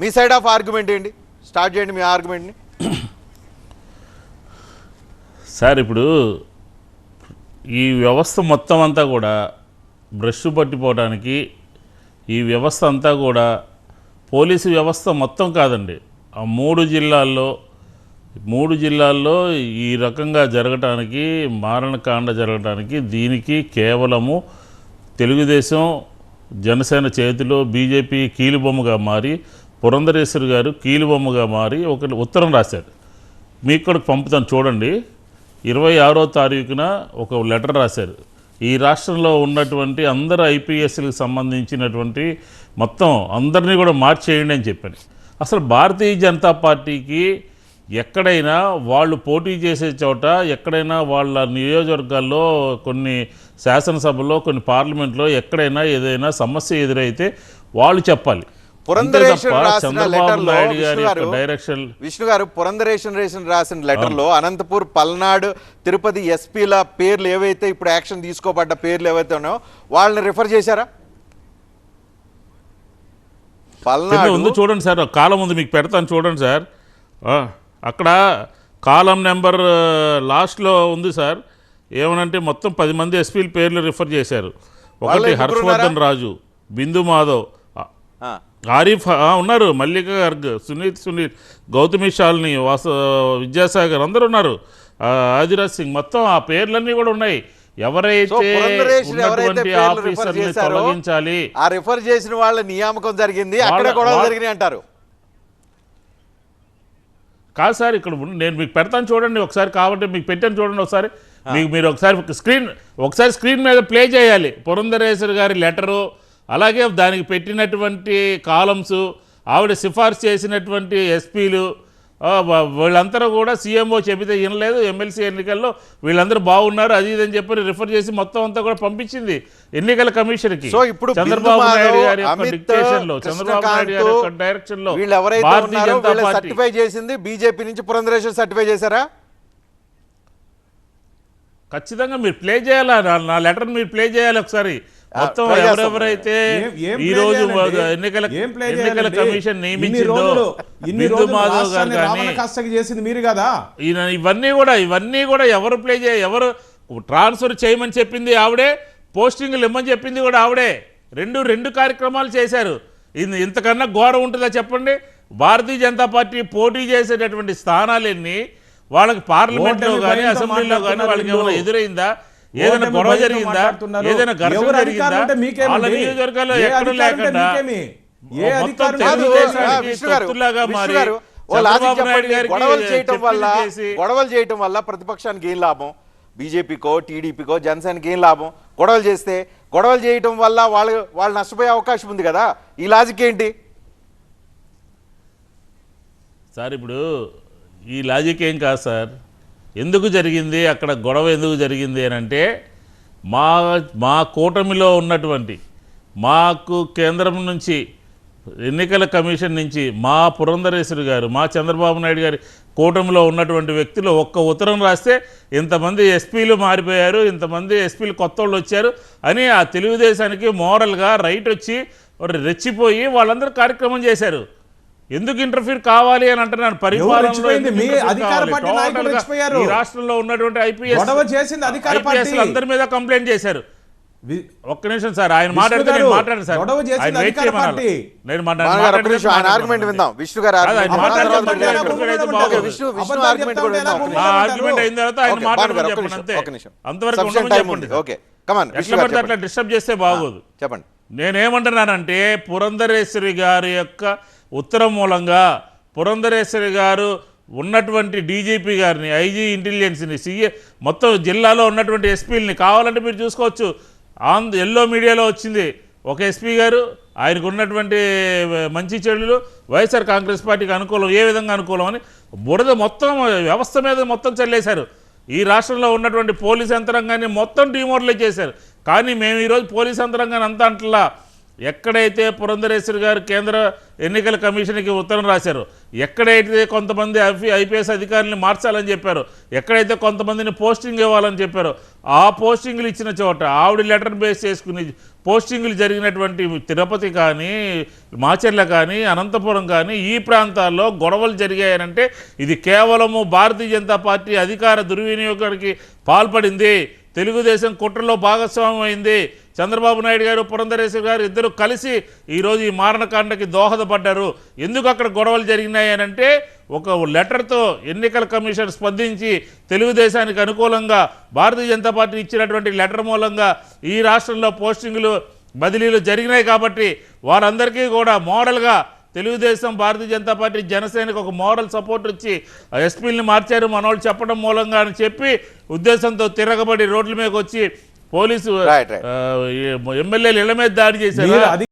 Me side of argument ఏంటి? Start చేయండి మీ ఆర్గ్యుమెంట్ని సార్ ఇప్పుడు ఈ వ్యవస్థ మొత్తం అంతా కూడా బ్రష్ పట్టిపోవడానికి ఈ వ్యవస్థ అంతా కూడా పోలీసు వ్యవస్థ మొత్తం కాదండి. ఆ మూడు జిల్లాల్లో మూడు జిల్లాల్లో ఈ రకంగా జరగటానికి మారణకాండ జరగటానికి దీనికి కేవలము తెలుగుదేశం జనసేన చేతిలో బీజేపీ కీలుబొమ్మగా మారి పురంధరేశ్వరి గారు కీలుబొమ్మగా మారి ఒక ఉత్తరం రాశారు మీకు కూడా పంపుతాను చూడండి. ఇరవై ఆరో తారీఖున ఒక లెటర్ రాశారు. ఈ రాష్ట్రంలో ఉన్నటువంటి అందరు ఐపీఎస్లకు సంబంధించినటువంటి మొత్తం అందరినీ కూడా మార్చేయండి అని చెప్పాను. అసలు భారతీయ జనతా పార్టీకి ఎక్కడైనా వాళ్ళు పోటీ చేసే చోట ఎక్కడైనా వాళ్ళ నియోజకవర్గాల్లో కొన్ని శాసనసభలో కొన్ని పార్లమెంట్లో ఎక్కడైనా ఏదైనా సమస్య ఎదురైతే వాళ్ళు చెప్పాలి. విష్ణు గారి పురంధరేశ్వర రాసిన లెటర్లో అనంతపూర్ పల్నాడు తిరుపతి ఎస్పీల పేర్లు ఏవైతే ఇప్పుడు యాక్షన్ తీసుకోబడ్డ పేర్లు ఏవైతే ఉన్నాయో వాళ్ళని రిఫర్ చేశారా? పల్నాడు. ఉంది చూడండి సార్ కాలం ఉంది మీకు పెడతాను చూడండి సార్. అక్కడ కాలం నెంబర్ లాస్ట్లో ఉంది సార్. ఏమనంటే మొత్తం పది మంది ఎస్పీల పేర్లు రిఫర్ చేశారు. ఒకటి హర్షవర్ధన్ రాజు బిందు మాధవ్ ఆరిఫ్ ఉన్నారు. మల్లిక గర్గ్ సునీత్ సునీల్ గౌతమి షాలిని వాస విద్యాసాగర్ అందరూ ఉన్నారు. ఆదిరాజ్ సింగ్ మొత్తం ఆ పేర్లన్నీ కూడా ఉన్నాయి. ఎవరైతే ఉన్నటువంటి ఆఫీసర్ని తొలగించాలి. ఆ రిఫర్ చేసిన వాళ్ళ నియామకం జరిగింది. అక్కడ వాళ్ళ- జరిగినాయి అంటారు. కాదు సార్ ఇక్కడ నేను మీకు పెడతాను చూడండి. ఒకసారి కాబట్టి మీకు పెట్టాను చూడండి ఒకసారి. మీకు మీరు ఒకసారి స్క్రీన్ ఒకసారి స్క్రీన్ మీద ప్లే చేయాలి. పురంధరేశ్వరి గారి లెటరు అలాగే దానికి పెట్టినటువంటి కాలమ్స్ ఆవిడ సిఫార్సు చేసినటువంటి ఎస్పీలు వీళ్ళందరూ కూడా సీఎంఓ చెబితే వినలేదు ఎమ్మెల్సీ ఎన్నికల్లో వీళ్ళందరూ బాగున్నారు అది ఇది అని చెప్పి రిఫర్ చేసి మొత్తం అంతా కూడా పంపించింది ఎన్నికల కమిషన్కి. సో ఇప్పుడు చంద్రబాబు నాయుడు గారి యొక్క డిక్టేషన్లో చంద్రబాబు నాయుడు గారి యొక్క డైరెక్షన్లో భారతీయ జనతా పార్టీ. సర్టిఫై చేసింది బీజేపీ నుంచి. పురంధరేశ్వర్ సర్టిఫై చేశారా? ఖచ్చితంగా మీరు ప్లే చేయాలా? నా లెటర్ మీరు ప్లే చేయాలి ఒకసారి. మొత్తం. ఎవరెవరైతే ఈ రోజు? ఎన్నికల ఎన్నికల? కమిషన్ నియమించిందో బిందు మాధవ్ గారు కానీ చేసింది మీరు కదా ఈయన ఇవన్నీ కూడా ఇవన్నీ కూడా ఎవరు ప్లే చేయ ఎవరు ట్రాన్స్ఫర్ చేయమని చెప్పింది ఆవిడే పోస్టింగ్లు ఇమ్మని చెప్పింది కూడా ఆవిడే రెండు రెండు కార్యక్రమాలు చేశారు ఇది ఇంతకన్నా ఘోరం ఉంటుందా చెప్పండి భారతీయ జనతా పార్టీ పోటీ చేసేటటువంటి స్థానాలు ఎన్ని వాళ్ళకి పార్లమెంట్లో కానీ అసెంబ్లీలో కానీ వాళ్ళకి ఏమైనా. ఎదురైందా ఏదైనా గొడవ జరిగిందా. ఏదైనా ఘర్షణ జరిగిందా? వాళ్ళ నియోజకవర్గాల్లో ఎక్కడ లేకుండా మొత్తం తెలుగుదేశానికి మారి గొడవలు చేయటం వల్ల గొడవలు చేయటం వల్ల ప్రతిపక్షానికి ఏం లాభం? బీజేపీకో టీడీపీకో జనసేనకి ఏం లాభం? గొడవలు చేస్తే గొడవలు చేయటం వల్ల వాళ్ళు వాళ్ళు నష్టపోయే అవకాశం ఉంది కదా? ఈ లాజిక్ ఏంటి? సార్ ఇప్పుడు ఈ లాజిక్ ఏం కాదు సార్. ఎందుకు జరిగింది? అక్కడ గొడవ ఎందుకు జరిగింది అని అంటే మా మా కూటమిలో ఉన్నటువంటి మాకు కేంద్రం నుంచి ఎన్నికల కమిషన్ నుంచి మా పురంధరేశ్వరి గారు మా చంద్రబాబు నాయుడు గారి కూటమిలో ఉన్నటువంటి వ్యక్తులు ఒక్క ఉత్తరం రాస్తే ఇంతమంది ఎస్పీలు మారిపోయారు ఇంతమంది ఎస్పీలు కొత్త వాళ్ళు వచ్చారు అని ఆ తెలుగుదేశానికి మోరల్గా రైట్ వచ్చి రెచ్చిపోయి వాళ్ళందరూ కార్యక్రమం చేశారు. ఎందుకు ఇంటర్ఫీర్ కావాలి అని అంటున్నాను రాష్ట్రంలో ఉన్నటువంటి ఐపీఎస్. అందరి మీద కంప్లైంట్ చేశారు. ఒక్క నిమిషం సార్ ఆయన మాట్లాడితే నేను మాట్లాడాను సార్. ఆయన వెయిట్. ఆర్గ్యుమెంట్ అయిన తర్వాత ఆయన మాట్లాడమని చెప్పండి అంతే. అంతవరకు Sufficient ఉండమని time ఉంది. చెప్పండి ఓకే కమాన్ ఎట్లా పడితే అట్లా డిస్టర్బ్ చేస్తే బాగోదు. చెప్పండి. నేనేమంటున్నానంటే పురంధరేశ్వరి గారి యొక్క ఉత్తరం మూలంగా పురంధరేశ్వరి గారు ఉన్నటువంటి డీజీపీ గారిని ఐజీ ఇంటెలిజెన్స్ని సిఏ మొత్తం జిల్లాలో ఉన్నటువంటి ఎస్పీలని కావాలంటే మీరు చూసుకోవచ్చు. ఆన్ ఎల్లో మీడియాలో వచ్చింది ఒక ఎస్పీ గారు ఆయనకు ఉన్నటువంటి మంచి చెడులు వైఎస్ఆర్ కాంగ్రెస్ పార్టీకి అనుకూలం ఏ విధంగా అనుకూలం అని బురద మొత్తం వ్యవస్థ మీద మొత్తం చల్లేశారు. ఈ రాష్ట్రంలో ఉన్నటువంటి పోలీస్ యంత్రాంగాన్ని మొత్తం డిమోరలైజ్ చేశారు. కానీ మేము ఈరోజు పోలీస్ యంత్రాంగాన్ని అంతా అంటలా ఎక్కడైతే పురంధరేశ్వరి గారు కేంద్ర ఎన్నికల కమిషన్కి ఉత్తరం రాశారు ఎక్కడైతే కొంతమంది ఐపీ ఐపీఎస్ అధికారులను మార్చాలని చెప్పారు ఎక్కడైతే కొంతమందిని పోస్టింగ్ ఇవ్వాలని చెప్పారో ఆ పోస్టింగ్లు ఇచ్చిన చోట ఆవిడ లెటర్ బేస్ చేసుకుని పోస్టింగ్లు జరిగినటువంటి తిరుపతి కానీ మాచర్ల కానీ అనంతపురం కానీ ఈ ప్రాంతాల్లో గొడవలు జరిగాయనంటే ఇది కేవలము భారతీయ జనతా పార్టీ అధికార దుర్వినియోగానికి పాల్పడింది. తెలుగుదేశం కుట్రలో భాగస్వామ్యం అయింది చంద్రబాబు నాయుడు గారు పురంధరేశ్వరి గారు ఇద్దరు కలిసి ఈరోజు ఈ మారణకాండకి దోహదపడ్డారు. ఎందుకు అక్కడ గొడవలు జరిగినాయి అని అంటే ఒక లెటర్తో ఎన్నికల కమిషన్ స్పందించి తెలుగుదేశానికి అనుకూలంగా భారతీయ జనతా పార్టీ ఇచ్చినటువంటి లెటర్ మూలంగా ఈ రాష్ట్రంలో పోస్టింగులు బదిలీలు జరిగినాయి కాబట్టి వారందరికీ కూడా మోడల్గా తెలుగుదేశం భారతీయ జనతా పార్టీ జనసేనకు ఒక మోరల్ సపోర్ట్ ఇచ్చి ఎస్పీని మార్చారు మనోళ్ళు చెప్పడం మూలంగా అని చెప్పి ఉద్దేశంతో తిరగబడి రోడ్ల మీదకి వచ్చి పోలీసు ఎమ్మెల్యేలు ఇళ్ళ మీద దాడి చేశారు?